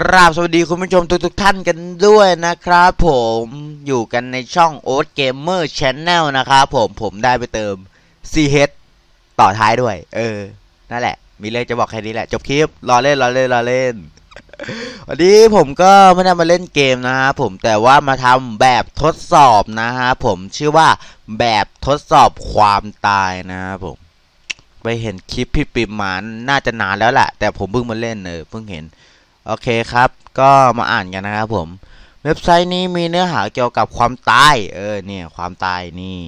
กราบสวัสดีคุณผู้ชมทุกๆท่านกันด้วยนะครับผมอยู่กันในช่อง o อ๊ตเกมเมอร์ชแนลนะครับผมผมได้ไปเติม CH ต่อท้ายด้วย เออ นั่นแหละ มีเรื่องจะบอกแค่นี้แหละ จบคลิป รอเล่น รอเล่น รอเล่น วันนี้ผมก็ไม่ได้มาเล่นเกมนะฮะผมแต่ว่ามาทำแบบทดสอบนะฮะผมชื่อว่าแบบทดสอบความตายนะครับผมไปเห็นคลิปพี่ปิมมาน่าจะนานแล้วแหละแต่ผมเพิ่งมาเล่นเออเพิ่งเห็น โอเคครับ ก็มาอ่านกันนะครับผม เว็บไซต์นี้มีเนื้อหาเกี่ยวกับความตาย เออเนี่ยความตายนี่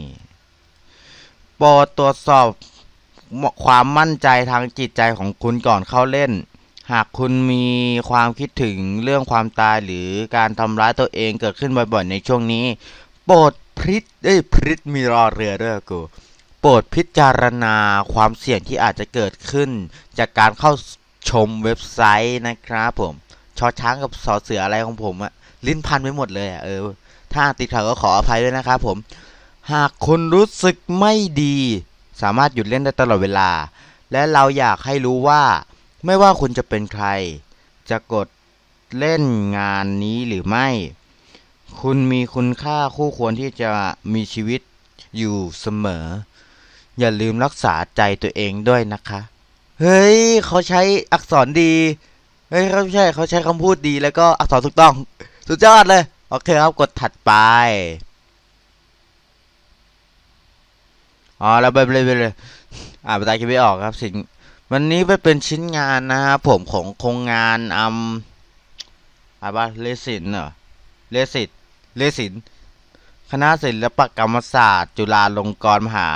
โปรดตรวจสอบความมั่นใจทางจิตใจของคุณก่อนเข้าเล่น หากคุณมีความคิดถึงเรื่องความตายหรือการทำร้ายตัวเองเกิดขึ้นบ่อยๆในช่วงนี้ โปรดพิจเอ้ยพิจมีรอเรือด้วยกูโปรดพิจารณาความเสี่ยงที่อาจจะเกิดขึ้น จากการเข้า ชมเว็บไซต์นะครับผมชอช้างกับสอเสืออะไรของผมอะลิ้นพันไปหมดเลยอะเออ ถ้าติดขัดก็ขออภัยด้วยนะครับผม หากคุณรู้สึกไม่ดี สามารถหยุดเล่นได้ตลอดเวลา และเราอยากให้รู้ว่า ไม่ว่าคุณจะเป็นใคร จะกดเล่นงานนี้หรือไม่ คุณมีคุณค่าคู่ควรที่จะมีชีวิตอยู่เสมอ อย่าลืมรักษาใจตัวเองด้วยนะคะ เฮ้ยเขาใช้อักษรดี เฮ้ยเขาไม่ใช่เขาใช้คำพูดดีแล้วก็อักษรถูกต้อง สุดยอดเลย โอเคครับ กดถัดไป อ๋อแล้วไปเลยไปเลยอ่าภาษาอังกฤษไม่ออกครับ สิ่งวันนี้ไปเป็นชิ้นงานนะครับผมของโครงงานอืมอะไรบ้าเลสินเหรอเลสิตเลสิน คณะศิลปกรรมศาสตร์ จุฬาลงกรณ์มหา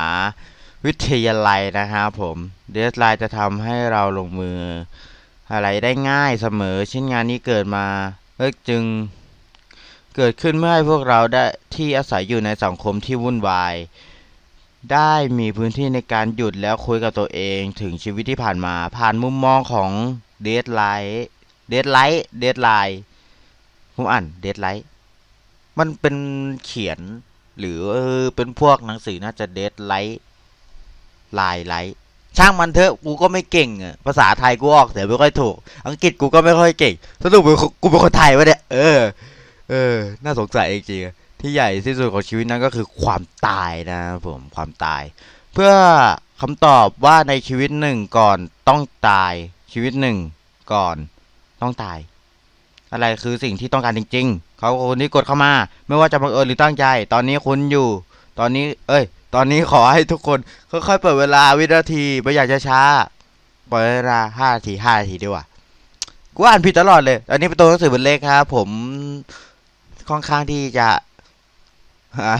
วิทยาลัยนะครับผมเดสไลน์จะทำให้เราลงมือ อะไรได้ง่ายเสมอชิ้นงานนี้เกิดมาเอ้จึงเกิดขึ้นเมื่อให้พวกเราได้ที่อาศัยอยู่ในสังคมที่วุ่นวาย ได้มีพื้นที่ในการหยุดแล้วคุยกับตัวเองถึงชีวิตที่ผ่านมา ผ่านมุมมองของเดสไลท์เดสไลท์เดสไลน์ผมอ่านเดสไลท์มันเป็นเขียนหรือเออเป็นพวกหนังสือน่าจะเดสไลท์ ลายไลท์ช่างมันเถอะกูก็ไม่เก่งอะภาษาไทยกูออกเสียงไม่ค่อยถูก อังกฤษกูก็ไม่ค่อยเก่ง สรุปเป็นกูเป็นคนไทยวะเนี่ย เออ เออ น่าสงสัยจริงๆที่ใหญ่ที่สุดของชีวิตนั้นก็คือความตายนะผมความตาย เพื่อคำตอบว่าในชีวิตหนึ่งก่อนต้องตายชีวิตหนึ่งก่อนต้องตาย อะไรคือสิ่งที่ต้องการจริง ๆ เขาคนที่กดเข้ามา ไม่ว่าจะบังเอิญหรือตั้งใจ ตอนนี้คุณอยู่ ตอนนี้ เอ้ย ตอนนี้ขอให้ทุกคนค่อยๆเปิดเวลาวินาทีไม่อยากจะช้าเปิดเวลาห้าทีห้าทีดีกว่ากูอ่านผิดตลอดเลย อันนี้เป็นตัวหนังสือเป็นเลขครับผมค่อนข้างที่จะ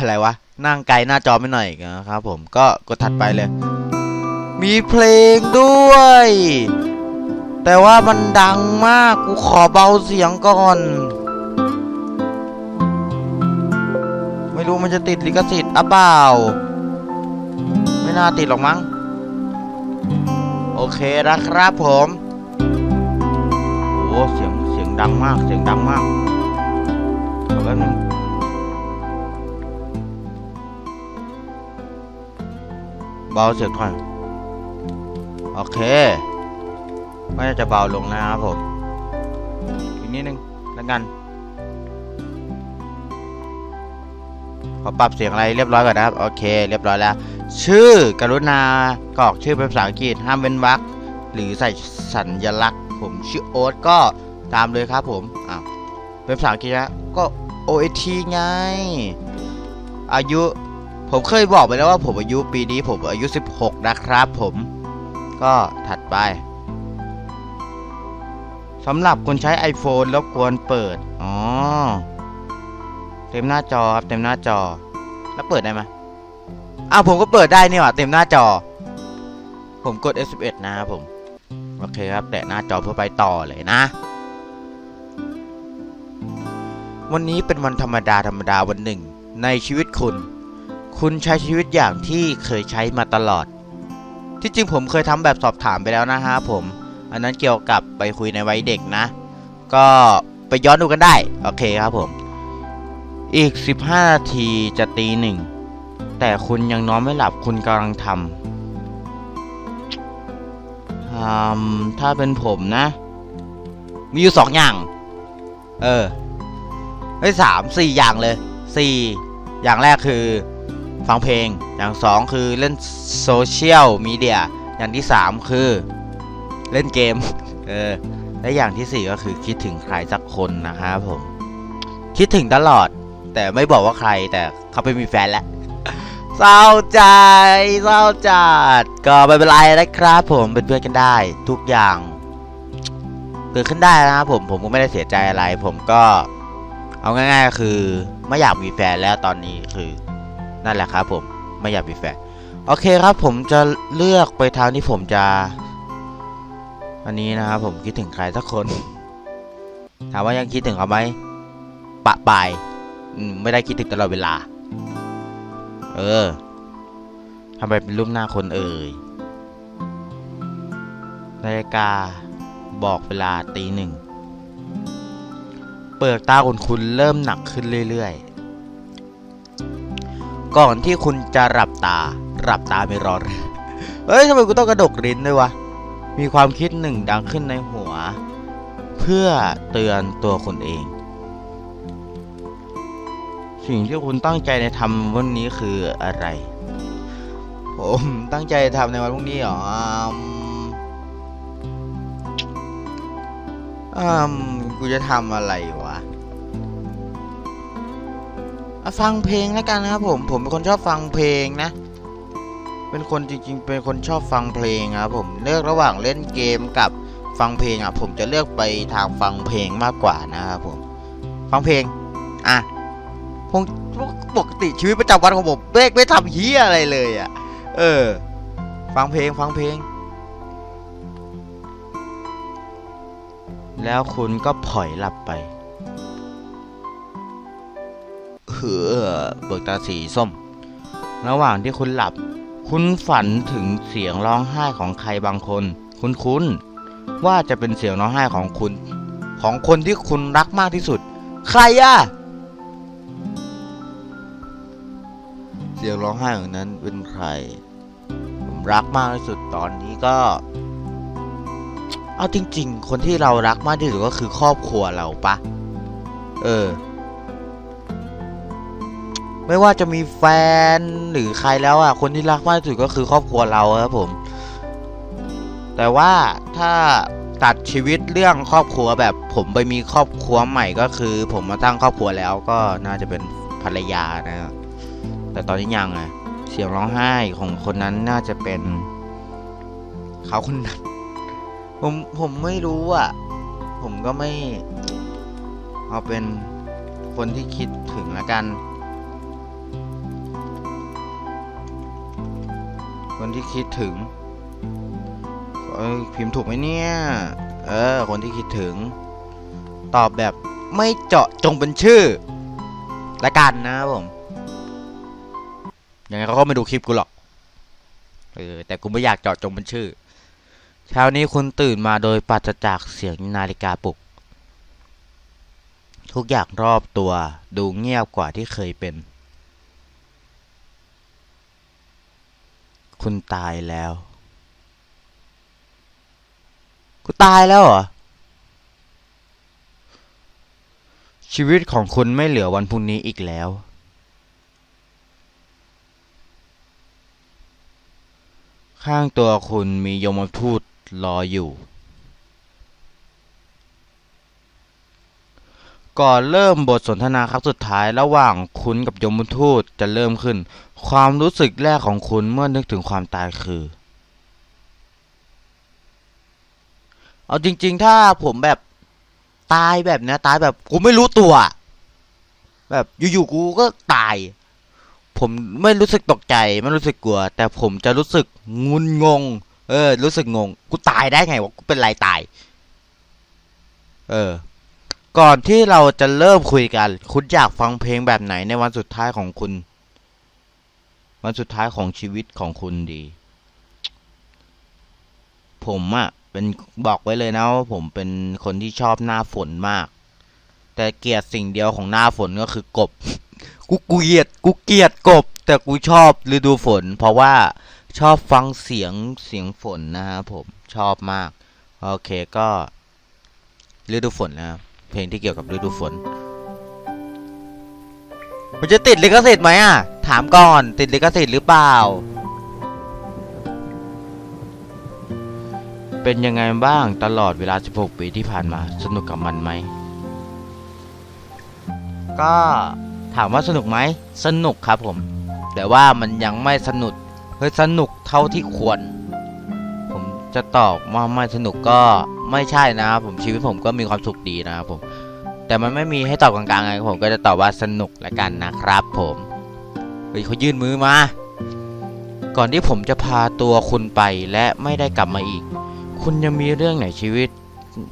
อะไรวะ นั่งไกลหน้าจอไม่หน่อยนะครับผมก็กดถัดไปเลย มีเพลงด้วย แต่ว่ามันดังมาก กูขอเบาเสียงก่อน ไม่รู้มันจะติดลิขสิทธิ์อะเปล่า น่าติดหรอกมั้ง โอเคนะครับผมโอ้เสียงเสียงดังมากเสียงดังมากขอแป๊บนึงเบาเสียงหน่อยโอเคก็จะเบาลงนะครับผมอีกนิดนึงแล้วกัน ขอปรับเสียงอะไรเรียบร้อยก่อนนะครับ โอเค เรียบร้อยแล้ว ชื่อกรุณากรอกชื่อเป็นภาษาอังกฤษห้ามเว้นวรรคหรือใส่สัญลักษณ์ ผมชื่อโอ๊ตก็ตามเลยครับผมอ้าวเป็นภาษาอังกฤษนะก็ OAT ไง อายุผมเคยบอกไปแล้วว่าผมอายุปีนี้ผมอายุ 16 นะครับผมก็ถัดไปสำหรับคนใช้ iPhone รบกวนเปิด อ๋อ ต็มหน้าจอครับเต็มหน้าจอ แล้วเปิดได้ไหมอ้าวผมก็เปิดได้นี่หว่าเต็มหน้าจอ ผมกด F11 นะครับผม โอเคครับ แตะหน้าจอเพื่อไปต่อเลยนะ วันนี้เป็นวันธรรมดาธรรมดาวันหนึ่ง ในชีวิตคุณ คุณใช้ชีวิตอย่างที่เคยใช้มาตลอด ที่จริงผมเคยทำแบบสอบถามไปแล้วนะฮะผม อันนั้นเกี่ยวกับไปคุยในวัยเด็กนะ ก็ไปย้อนดูกันได้ โอเคครับผม อีก 15 นาทีจะตีหนึ่ง แต่คุณยังนอนไม่หลับคุณกำลังทำถ้าเป็นผมนะ มีอยู่สองอย่าง เออไอ้สามสี่อย่างเลยสี่อย่างแรกคือ ฟังเพลงอย่างสองคือเล่นโซเชียลมีเดียอย่างที่สามคือ เล่นเกม เออ และอย่างที่สี่ก็คือคิดถึงใครสักคนนะครับผม คิดถึงตลอด แต่ไม่บอกว่าใครแต่เขาไปมีแฟนแล้วเศร้าใจเศร้าจัดก็ไม่เป็นไรนะครับ ผมเป็นเพื่อนกันได้ ทุกอย่างเกิดขึ้นได้นะครับผมผมก็ไม่ได้เสียใจอะไร ผมก็ เอาง่ายๆก็คือ ไม่อยากมีแฟนแล้วตอนนี้คือนั่นแหละครับ ผมไม่อยากมีแฟนโอเคครับผมจะเลือกไปทางที่ผมจะ อันนี้นะครับผมคิดถึงใครสักคน ถามว่ายังคิดถึงเขาไหมปะปาย ไม่ได้คิดถึงตลอดเวลา เออทำไมเป็นรูปหน้าคนเอ่ยนาฬิกาบอกเวลาตีหนึ่ง เปลือกตาคุณคุณเริ่มหนักขึ้นเรื่อยๆ ก่อนที่คุณจะหลับตาหลับตาไม่รอเลยเฮ้ยทำไมกูต้องกระดกลิ้นด้วยวะ มีความคิดหนึ่งดังขึ้นในหัว เพื่อเตือนตัวคุณเอง สิ่งที่คุณตั้งใจในทำวันนี้คืออะไร ผมตั้งใจทำในวันพรุ่งนี้เหรออืมอืมกูจะทำอะไรวะอะฟังเพลงแล้วกันนะครับผม ผมเป็นคนชอบฟังเพลงนะ เป็นคนจริงๆ เป็นคนชอบฟังเพลงครับผม เลือกระหว่างเล่นเกมกับฟังเพลงอะ ผมจะเลือกไปทางฟังเพลงมากกว่านะครับผม ฟังเพลง อะ ผมปกติชีวิตประจำวันของผมเบกไม่ทำเฮียอะไรเลยอะ เออ ฟังเพลงฟังเพลง แล้วคุณก็ผล่อยหลับไปเฮือเบิกตาสีส้ม ระหว่างที่คุณหลับ คุณฝันถึงเสียงร้องไห้ของใครบางคน คุณคุ้นว่าจะเป็นเสียงร้องไห้ของคุณ ของคนที่คุณรักมากที่สุด ใครอะเสียงร้องไห้ของนั้นเป็นใคร ผมรักมากที่สุดตอนนี้ก็ เอาจริง ๆ คนที่เรารักมากที่สุดก็คือครอบครัวเราปะ เออ ไม่ว่าจะมีแฟนหรือใครแล้วอะ คนที่รักมากที่สุดก็คือครอบครัวเราครับผม แต่ว่าถ้าตัดชีวิตเรื่องครอบครัวแบบผมไปมีครอบครัวใหม่ก็คือ ผมมาตั้งครอบครัวแล้วก็น่าจะเป็นภรรยานะ แต่ตอนนี้ยังไงเสียงร้องไห้ของคนนั้นน่าจะเป็นเขาคนนั้น ผมผมไม่รู้อะ ผมก็ไม่ เอาเป็นคนที่คิดถึงละกัน คนที่คิดถึงเอ้ยพิมพ์ถูกไหมเนี่ย เออ คนที่คิดถึง ตอบแบบไม่เจาะจงเป็นชื่อละกันนะผม ยังไงเขาก็ไม่ดูคลิปกูหรอก เออ แต่กูไม่อยากเจาะจงเป็นชื่อ เช้านี้คุณตื่นมาโดยปราศจากเสียงนาฬิกาปลุก ทุกอย่างรอบตัวดูเงียบกว่าที่เคยเป็น คุณตายแล้ว กูตายแล้วเหรอ ชีวิตของคุณไม่เหลือวันพรุ่งนี้อีกแล้ว ข้างตัวคุณมียมทูตรออยู่ ก่อนเริ่มบทสนทนาครั้งสุดท้ายระหว่างคุณกับยมทูตจะเริ่มขึ้น ความรู้สึกแรกของคุณเมื่อนึกถึงความตายคือ เอาจริง ๆ ถ้าผมแบบตายแบบเนี้ยตายแบบกูไม่รู้ตัว แบบอยู่ๆกูก็ตาย ผมไม่รู้สึกตกใจไม่รู้สึกกลัว แต่ผมจะรู้สึกงุนงง เออ รู้สึกงง กูตายได้ไงวะกูเป็นไรตาย เออ ก่อนที่เราจะเริ่มคุยกัน คุณอยากฟังเพลงแบบไหนในวันสุดท้ายของคุณ วันสุดท้ายของชีวิตของคุณดี ผมอะ่ะเป็นบอกไว้เลยนะว่าผมเป็นคนที่ชอบหน้าฝนมาก แต่เกลียดสิ่งเดียวของหน้าฝนก็คือกบ กูเกลียดกูเกลียดกบ แต่กูชอบฤดูฝน เพราะว่าชอบฟังเสียงเสียงฝนนะครับผมชอบมาก โอเคก็ฤดูฝนนะครับเพลงที่เกี่ยวกับฤดูฝน มันจะติดลิขสิทธิ์ไหมอะ ถามก่อนติดลิขสิทธิ์หรือเปล่า เป็นยังไงบ้างตลอดเวลา 16 ปีที่ผ่านมา สนุกกับมันไหม ก็ ถามว่าสนุกไหมสนุกครับผม แต่ว่ามันยังไม่สนุกเฮ้ยสนุกเท่าที่ควร ผมจะตอบว่าไม่สนุกก็ไม่ใช่นะครับผมชีวิตผมก็มีความสุขดีนะครับผม แต่มันไม่มีให้ตอบกลางๆไงผมก็จะตอบว่าสนุกละกันนะครับ ผมเฮ้ยเขายื่นมือมา ก่อนที่ผมจะพาตัวคุณไปและไม่ได้กลับมาอีก คุณยังมีเรื่องไหนชีวิต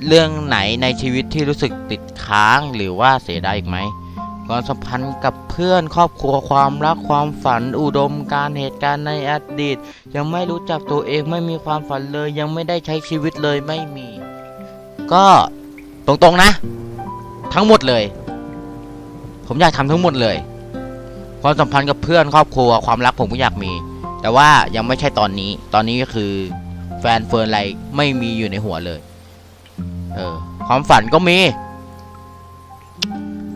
เรื่องไหนในชีวิตที่รู้สึกติดค้างหรือว่าเสียดายอีกไหม ความสัมพันธ์กับเพื่อนครอบครัวความรักความฝันอุดมการเหตุการณ์ในอดีต ยังไม่รู้จักตัวเองไม่มีความฝันเลย ยังไม่ได้ใช้ชีวิตเลยไม่มี ก็ตรงๆนะ ทั้งหมดเลย ผมอยากทำทั้งหมดเลย ความสัมพันธ์กับเพื่อนครอบครัวความรักผมก็อยากมี แต่ว่ายังไม่ใช่ตอนนี้ ตอนนี้ก็คือแฟนเฟิร์นอะไรไม่มีอยู่ในหัวเลย เออความฝันก็มี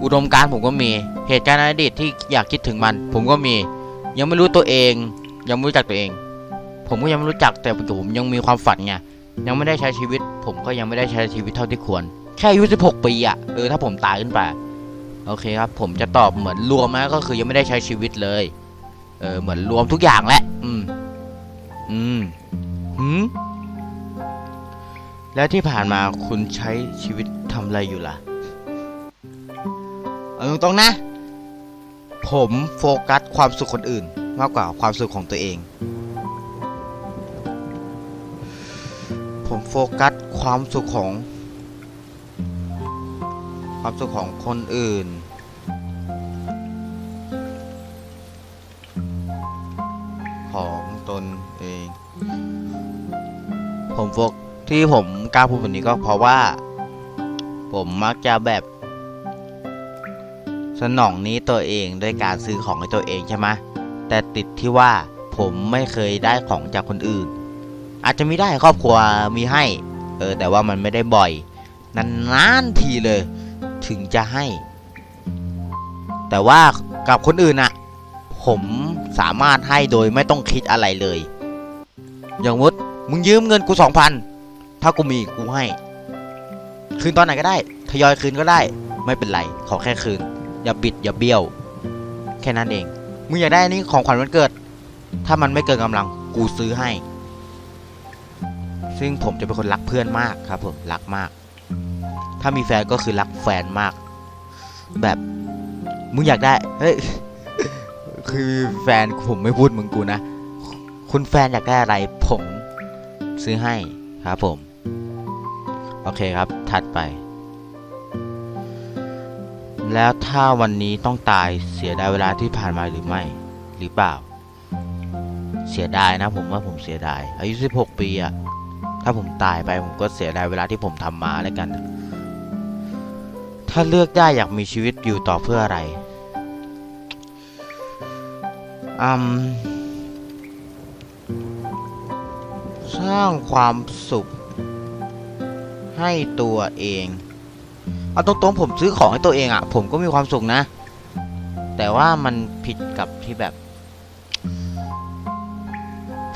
อุดมการผมก็มี เหตุการณ์ในอดีตที่อยากคิดถึงมัน ผมก็มี ยังไม่รู้ตัวเอง ยังไม่รู้จักตัวเอง ผมก็ยังไม่รู้จักแต่ผมยังมีความฝันไงยังไม่ได้ใช้ชีวิต ผมก็ยังไม่ได้ใช้ชีวิตเท่าที่ควร แค่อายุ16ปีอะเออถ้าผมตายขึ้นไปโอเคครับ ผมจะตอบเหมือนรวมนะก็คือยังไม่ได้ใช้ชีวิตเลย เออเหมือนรวมทุกอย่างแหละ อืม อืมหืมแล้วที่ผ่านมาคุณใช้ชีวิตทำอะไรอยู่ล่ะ เอาตรงๆนะ ผมโฟกัสความสุขคนอื่น มากกว่าความสุขของตัวเอง ผมโฟกัสความสุขของ ความสุขของคนอื่น ของตนเอง ผมโฟกที่ผมกล้าพูดแบบนี้ก็เพราะว่า ผมมักจะแบบ สนองนี้ตัวเองด้วยการซื้อของให้ตัวเองใช่ไหมแต่ติดที่ว่าผมไม่เคยได้ของจากคนอื่น อาจจะมีได้ครอบครัวมีให้ เออแต่ว่ามันไม่ได้บ่อยนานๆทีเลย ถึงจะให้ แต่ว่ากับคนอื่นอะผมสามารถให้โดยไม่ต้องคิดอะไรเลย อย่างมุดมึงยืมเงินกูสองพันถ้ากูมีกูให้ คืนตอนไหนก็ได้ ทยอยคืนก็ได้ ไม่เป็นไร ขอแค่คืน อย่าบิดอย่าเบี้ยว แค่นั้นเอง มึงอยากได้อันนี้ของขวัญวันเกิด ถ้ามันไม่เกินกำลังกูซื้อให้ ซึ่งผมจะเป็นคนรักเพื่อนมากครับผมรักมาก ถ้ามีแฟนก็คือรักแฟนมาก แบบมึงอยากได้เฮ้ยคือแฟนผมไม่พูดมึงกูนะ คุณแฟนอยากได้อะไรผมซื้อให้ครับผม โอเคครับถัดไป แล้วถ้าวันนี้ต้องตายเสียดายเวลาที่ผ่านมาหรือไม่ หรือเปล่า เสียดายนะผมว่าผมเสียดายอายุ 16 ปีอะถ้าผมตายไปผมก็เสียดายเวลาที่ผมทำมาแล้วกัน ถ้าเลือกได้อยากมีชีวิตอยู่ต่อเพื่ออะไรอืมสร้างความสุขให้ตัวเอง เอาตรงๆผมซื้อของให้ตัวเองอะ่ะ ผมก็มีความสุขนะ แต่ว่ามันผิดกับที่แบบ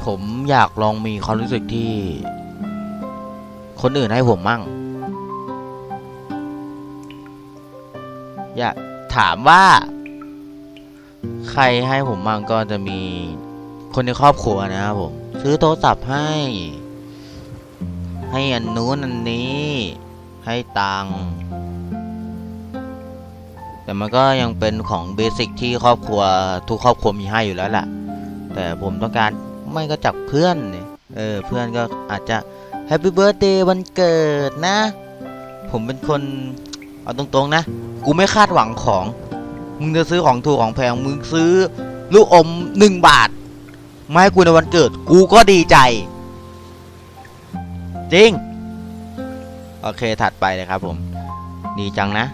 ผมอยากลองมีความรู้สึกที่ คนอื่นให้ผมมั่ง อยากถามว่า ใครให้ผมมั่งก็จะมีคนในครอบครัวนะครับผม ซื้อโทรศัพท์ให้ ให้อันนู้นอันนี้ ให้ตังค์แต่มันก็ยังเป็นของเบสิกที่ครอบครัวทุกครอบครัวมีให้อยู่แล้วแหละแต่ผมต้องการไม่ก็จากเพื่อนเออเพื่อนก็อาจจะแฮปปี้เบิร์ดเดย์วันเกิดนะ ผมเป็นคนเอาตรงๆนะ กูไม่คาดหวังของ มึงจะซื้อของถูกของแพง มึงซื้อลูกอมหนึ่งบาทมาให้กูในวันเกิด กูก็ดีใจ จริง โอเคถัดไปเลยครับผม ดีจังนะ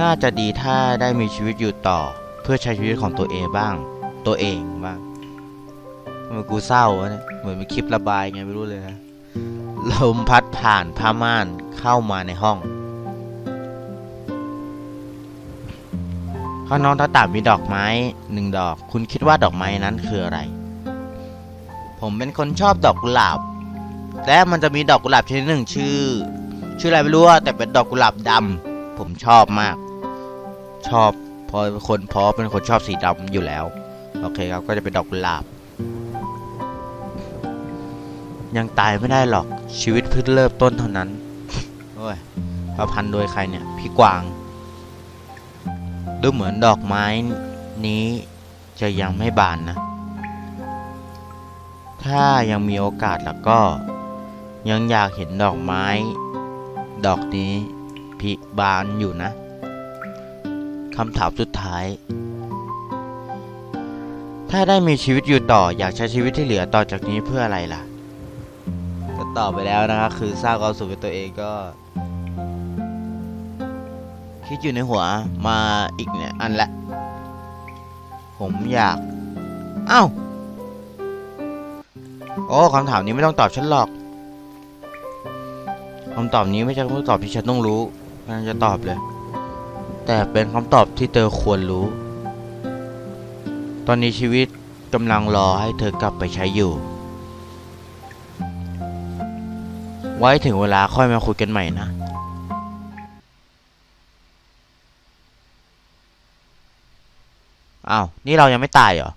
น่าจะดีถ้าได้มีชีวิตอยู่ต่อ เพื่อใช้ชีวิตของตัวเองบ้าง ตัวเองบ้างทำไมกูเศร้าวะเนี่ยเหมือนมีคลิประบายไงไม่รู้เลยนะลมพัดผ่านผ้าม่านเข้ามาในห้อง ข้างนอกหน้าต่างมีดอกไม้หนึ่งดอก คุณคิดว่าดอกไม้นั้นคืออะไร ผมเป็นคนชอบดอกกุหลาบ และมันจะมีดอกกุหลาบชนิดหนึ่งชื่อ ชื่ออะไรไม่รู้อะแต่เป็นดอกกุหลาบดำผมชอบมาก ชอบเพราะเป็นคนเพราะเป็นคนชอบสีดำอยู่แล้ว โอเคครับก็จะเป็นดอกกุหลาบ ยังตายไม่ได้หรอกชีวิตเพิ่งเริ่มต้นเท่านั้นโอ้ยประพันธ์โดยใครเนี่ย พี่กวาง ดูเหมือนดอกไม้นี้จะยังไม่บานนะ ถ้ายังมีโอกาสแล้วก็ ยังอยากเห็นดอกไม้ ดอกนี้พิบานอยู่นะคำถามสุดท้าย ถ้าได้มีชีวิตอยู่ต่ออยากใช้ชีวิตที่เหลือต่อจากนี้เพื่ออะไรล่ะก็ตอบไปแล้วนะครับคือสร้างความสุขให้ตัวเองก็ คิดอยู่ในหัวมาอีกเนี่ยอันละ ผมอยาก เอ้า โอ้คำถามนี้ไม่ต้องตอบฉันหรอก คำตอบนี้ไม่ใช่คำตอบที่ฉันต้องรู้กำลังจะตอบเลย แต่เป็นคำตอบที่เธอควรรู้ ตอนนี้ชีวิตกำลังรอให้เธอกลับไปใช้อยู่ ไว้ถึงเวลาค่อยมาคุยกันใหม่นะอ้าว นี่เรายังไม่ตายเหรอ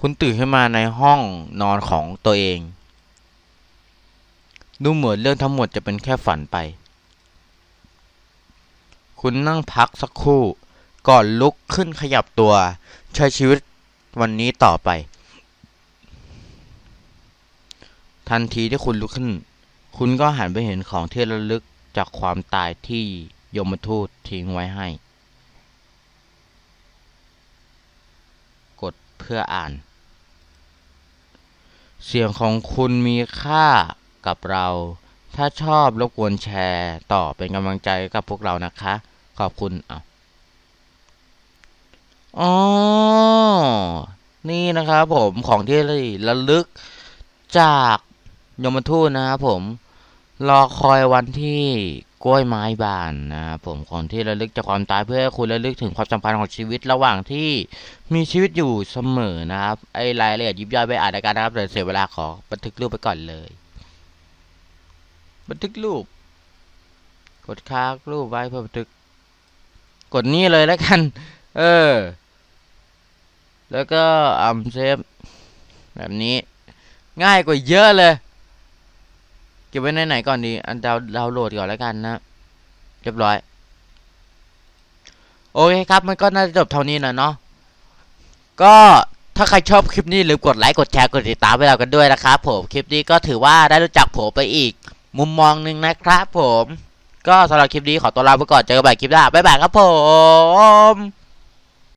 คุณตื่นขึ้นมาในห้องนอนของตัวเอง ดูเหมือนเรื่องทั้งหมดจะเป็นแค่ฝันไป คุณนั่งพักสักครู่ ก่อนลุกขึ้นขยับตัว ใช้ชีวิตวันนี้ต่อไป ทันทีที่คุณลุกขึ้น คุณก็หันไปเห็นของที่ระลึกจากความตายที่ยมทูตทิ้งไว้ให้ กดเพื่ออ่าน เสียงของคุณมีค่า กับเรา ถ้าชอบรบกวนแชร์ต่อเป็นกำลังใจกับพวกเรานะคะ ขอบคุณอะอ๋อ นี่นะครับผมของที่ระลึกจากยมทูตนะครับผม รอคอยวันที่กล้วยไม้บานนะครับผมของที่ระลึกจากความตายเพื่อคุณระลึกถึงความสัมพันธ์ของชีวิตระหว่างที่มีชีวิตอยู่เสมอนะครับ ไอ้รายละเอียดยิบย่อยไปอ่านการนะครับเดี๋ยวเสียเวลาขอบันทึกรูปไปก่อนเลย บันทึกรูป กดค้างรูปไว้เพื่อบันทึก กดนี่เลยแล้วกัน เออ แล้วก็อัมเซฟแบบนี้ ง่ายกว่าเยอะเลย เก็บไว้ในไหนก่อนดี อันดาวดาวโหลดก่อนแล้วกันนะ เรียบร้อย โอเคครับ มันก็น่าจะจบเท่านี้นะเนาะ ก็ถ้าใครชอบคลิปนี้ลืมกดไลค์ กดแชร์ กดติดตามไปเรากันด้วยนะครับผม คลิปนี้ก็ถือว่าได้รู้จักผมไปอีก มุมมองหนึ่งนะครับผม ก็สำหรับคลิปนี้ขอตัวลาไปก่อนเจอกันใหม่คลิปหน้าบ๊ายบายครับผม